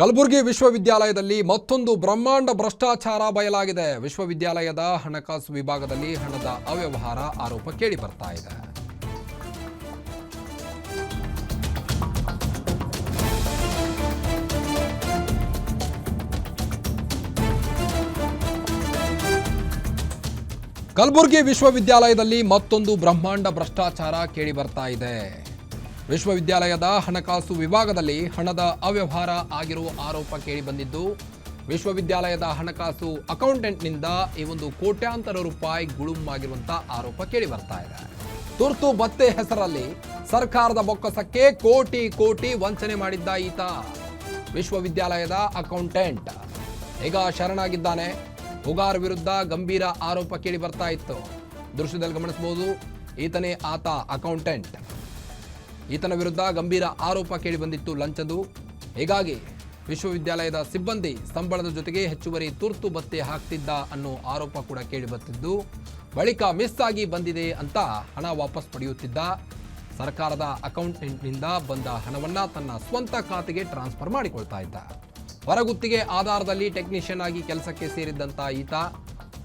ಕಲಬುರಗಿ ವಿಶ್ವವಿದ್ಯಾಲಯದಲ್ಲಿ ಮತ್ತೊಂದು ಬ್ರಹ್ಮಾಂಡ ಭ್ರಷ್ಟಾಚಾರ ಬಯಲಾಗಿದೆ. ವಿಶ್ವವಿದ್ಯಾಲಯದ ಹಣಕಾಸು ವಿಭಾಗದಲ್ಲಿ ಹಣದ ಅವ್ಯವಹಾರ ಆರೋಪ ಕೇಳಿ ಬರ್ತಾ ಇದೆ. ಕಲಬುರಗಿ ವಿಶ್ವವಿದ್ಯಾಲಯದಲ್ಲಿ ಮತ್ತೊಂದು ಬ್ರಹ್ಮಾಂಡ ಭ್ರಷ್ಟಾಚಾರ ಕೇಳಿ ಬರ್ತಾ ಇದೆ. ವಿಶ್ವವಿದ್ಯಾಲಯದ ಹಣಕಾಸು ವಿಭಾಗದಲ್ಲಿ ಹಣದ ಅವ್ಯವಹಾರ ಆಗಿರುವ ಆರೋಪ ಕೇಳಿ ಬಂದಿದ್ದು, ವಿಶ್ವವಿದ್ಯಾಲಯದ ಹಣಕಾಸು ಅಕೌಂಟೆಂಟ್ನಿಂದ ಈ ಒಂದು ಕೋಟ್ಯಾಂತರ ರೂಪಾಯಿ ಗುಳುಮ್ ಆಗಿರುವಂತ ಆರೋಪ ಕೇಳಿ ಬರ್ತಾ ಇದೆ. ತುರ್ತು ಭತ್ತೆ ಹೆಸರಲ್ಲಿ ಸರ್ಕಾರದ ಬೊಕ್ಕಸಕ್ಕೆ ಕೋಟಿ ಕೋಟಿ ವಂಚನೆ ಮಾಡಿದ್ದ ಈತ. ವಿಶ್ವವಿದ್ಯಾಲಯದ ಅಕೌಂಟೆಂಟ್. ಈಗ ಶರಣಾಗಿದ್ದಾನೆ. ಹುಗಾರ್ ವಿರುದ್ಧ ಗಂಭೀರ ಆರೋಪ ಕೇಳಿ ಬರ್ತಾ ಇತ್ತು. ದೃಶ್ಯದಲ್ಲಿ ಗಮನಿಸಬಹುದು, ಈತನೇ ಆತ ಅಕೌಂಟೆಂಟ್. ಈತನ ವಿರುದ್ಧ ಗಂಭೀರ ಆರೋಪ ಕೇಳಿ ಬಂದಿತ್ತು ಲಂಚದು ಹೀಗಾಗಿ ವಿಶ್ವವಿದ್ಯಾಲಯದ ಸಿಬ್ಬಂದಿ ಸಂಬಳದ ಜೊತೆಗೆ ಹೆಚ್ಚುವರಿ ತುರ್ತು ಭತ್ತೆ ಹಾಕ್ತಿದ್ದ ಅನ್ನೋ ಆರೋಪ ಕೂಡ ಕೇಳಿ ಬರ್ತಿದ್ದು. ಬಳಿಕ ಮಿಸ್ ಆಗಿ ಬಂದಿದೆ ಅಂತ ಹಣ ವಾಪಸ್ ಪಡೆಯುತ್ತಿದ್ದ. ಸರ್ಕಾರದ ಅಕೌಂಟೆಂಟ್ನಿಂದ ಬಂದ ಹಣವನ್ನು ತನ್ನ ಸ್ವಂತ ಖಾತೆಗೆ ಟ್ರಾನ್ಸ್ಫರ್ ಮಾಡಿಕೊಳ್ತಾ ಇದ್ದ. ಹೊರಗುತ್ತಿಗೆ ಆಧಾರದಲ್ಲಿ ಟೆಕ್ನಿಷಿಯನ್ ಆಗಿ ಕೆಲಸಕ್ಕೆ ಸೇರಿದ್ದಂಥ ಈತ.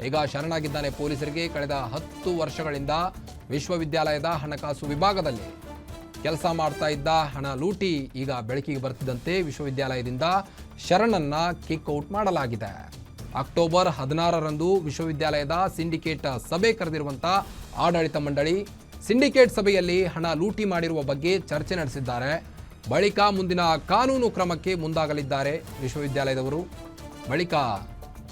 ಈಗ ಶರಣಾಗಿದ್ದಾನೆ ಪೊಲೀಸರಿಗೆ. ಕಳೆದ ಹತ್ತು ವರ್ಷಗಳಿಂದ ವಿಶ್ವವಿದ್ಯಾಲಯದ ಹಣಕಾಸು ವಿಭಾಗದಲ್ಲಿ. ಕೆಲಸ ಮಾಡ್ತಾ ಇದ್ದ ಹಣ ಲೂಟಿ ಈಗ ಬೆಳಕಿಗೆ ಬರ್ತಿದ್ದಂತೆ ವಿಶ್ವವಿದ್ಯಾಲಯದಿಂದ ಶರಣನ್ನ ಕಿಕ್ ಔಟ್ ಮಾಡಲಾಗಿದೆ. ಅಕ್ಟೋಬರ್ ಹದಿನಾರರಂದು ವಿಶ್ವವಿದ್ಯಾಲಯದ ಸಿಂಡಿಕೇಟ್ ಸಭೆ ಕರೆದಿರುವಂತ ಆಡಳಿತ ಮಂಡಳಿ ಸಿಂಡಿಕೇಟ್ ಸಭೆಯಲ್ಲಿ ಹಣ ಲೂಟಿ ಮಾಡಿರುವ ಬಗ್ಗೆ ಚರ್ಚೆ ನಡೆಸಿದ್ದಾರೆ. ಬಳಿಕ ಮುಂದಿನ ಕಾನೂನು ಕ್ರಮಕ್ಕೆ ಮುಂದಾಗಲಿದ್ದಾರೆ ವಿಶ್ವವಿದ್ಯಾಲಯದವರು. ಬಳಿಕ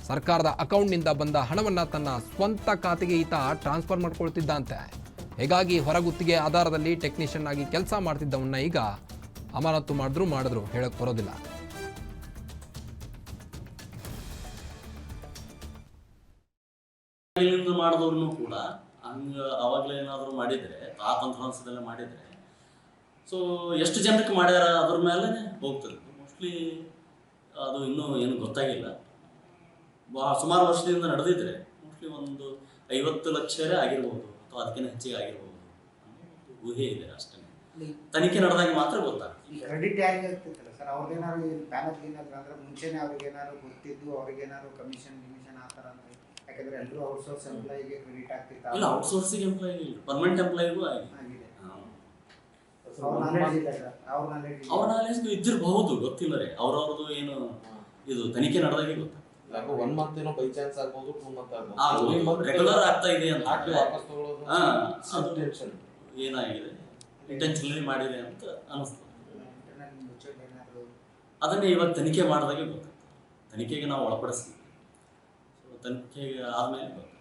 ಸರ್ಕಾರದ ಅಕೌಂಟ್ನಿಂದ ಬಂದ ಹಣವನ್ನು ತನ್ನ ಸ್ವಂತ ಖಾತೆಗೆ ಈತ ಟ್ರಾನ್ಸ್ಫರ್ ಮಾಡ್ಕೊಳ್ತಿದ್ದಂತೆ. ಹೀಗಾಗಿ ಹೊರಗುತ್ತಿಗೆ ಆಧಾರದಲ್ಲಿ ಟೆಕ್ನಿಷಿಯನ್ ಆಗಿ ಕೆಲಸ ಮಾಡ್ತಿದ್ದವನ್ನ ಈಗ ಅಮಾನತು ಮಾಡಿದ್ರು ಮಾಡಿದ್ರು ಹೇಳಕ್ ಬರೋದಿಲ್ಲ. ಇಲ್ಲಿಂದ ಮಾಡಿದವ್ರು ಕೂಡ ಹಂಗ ಅವಾಗಲೇ ಏನಾದರೂ ಮಾಡಿದ್ರೆ ಆ ತಂತ್ರಾಂಶದಲ್ಲೇ ಮಾಡಿದ್ರೆ ಸೊ ಎಷ್ಟು ಜನಕ್ಕೆ ಮಾಡ್ಯಾರ ಅದ್ರ ಮೇಲೆ ಹೋಗ್ತದೆ ಮೋಸ್ಟ್ಲಿ ಅದು ಇನ್ನೂ ಏನು ಗೊತ್ತಾಗಿಲ್ಲ. ಬಾ ಸುಮಾರು ವರ್ಷದಿಂದ ನಡೆದಿದ್ರೆ ಮೋಸ್ಟ್ಲಿ ಒಂದು ಐವತ್ತು ಲಕ್ಷರೇ ಆಗಿರ್ಬೋದು. ಅಥವಾ ಅದಕ್ಕಿಂತ ಹೆಚ್ಚಿಗೆ ಆಗಿರ್ಬೋದು ಊಹೆ ಇದೆ ಅಷ್ಟೇ. ತನಿಖೆ ನಡೆದಾಗ ಮಾತ್ರ ಗೊತ್ತಾಗ್ತದೆ. ಕ್ರೆಡಿಟ್ ಯಾರಿಗೆ ಆಗ್ತೈತಲ್ಲ ಸರ್? ಅವ್ರಿಗೇನಾದ್ರು ಪ್ಯಾನಲ್ ಏನಾದ್ರು ಅಂದ್ರೆ ಮುಂಚೆನೆ ಅವ್ರಿಗೆ ಏನಾದ್ರು ಗೊತ್ತಿದ್ದು ಅವ್ರಿಗೇನಾದ್ರು ಕಮಿಷನ್ ಗಿಮಿಷನ್ ಆ ಥರ ಅಂದ್ರೆ ಯಾಕಂದ್ರೆ ಎಲ್ಲರೂ ಔಟ್ಸೋರ್ಸ್ ಎಂಪ್ಲಾಯಿಗೆ ಕ್ರೆಡಿಟ್ ಆಗ್ತಿತ್ತು ಇಲ್ಲ ಔಟ್ಸೋರ್ಸಿಂಗ್ ಎಂಪ್ಲಾಯಿ ಇಲ್ಲ. ಪರ್ಮನೆಂಟ್ ಎಂಪ್ಲಾಯಿಗೂ ಆಗಿದೆ. ಅವ್ರ ನಾಲೆಜ್ ಇದ್ದಿರಬಹುದು ಗೊತ್ತಿಲ್ಲ ರೀ ಅವ್ರವ್ರದ್ದು ಏನು ಇದು ತನಿಖೆ ನಡೆದಾಗೆ ಗೊತ್ತಾಗ್ತದೆ. ಯಾಕೋ ಒನ್ ಮಂತ್ ಏನೋ ಬೈ ಚಾನ್ಸ್ ಆಗ್ಬೋದು ಟೂ ಮಂತ್ ಆಗ್ಬೋದು. Regular ಆಗ್ತಾ ಇದೆ ಅಂತ. ಹಾಕಿ ವಾಪಸ್ ತಗೊಳ್ಳೋದು ಹಾ, ಅದು- ಟೆನ್ಷನ್ ಏನಾಗಿದೆ? ಇಂಟೆನ್ಷನಲಿ ಮಾಡಿದೆ ಅಂತ ಅನಿಸ್ತದೆ ಅದನ್ನೇ ಇವಾಗ ತನಿಖೆ ಮಾಡಿದಾಗೆ ಗೊತ್ತಾಗ್ತದೆ ತನಿಖೆಗೆ ನಾವು ಒಳಪಡಿಸ್ತೀವಿ. ತನಿಖೆಗೆ ಆದಮೇಲೆ ಗೊತ್ತಾಗ್ತದೆ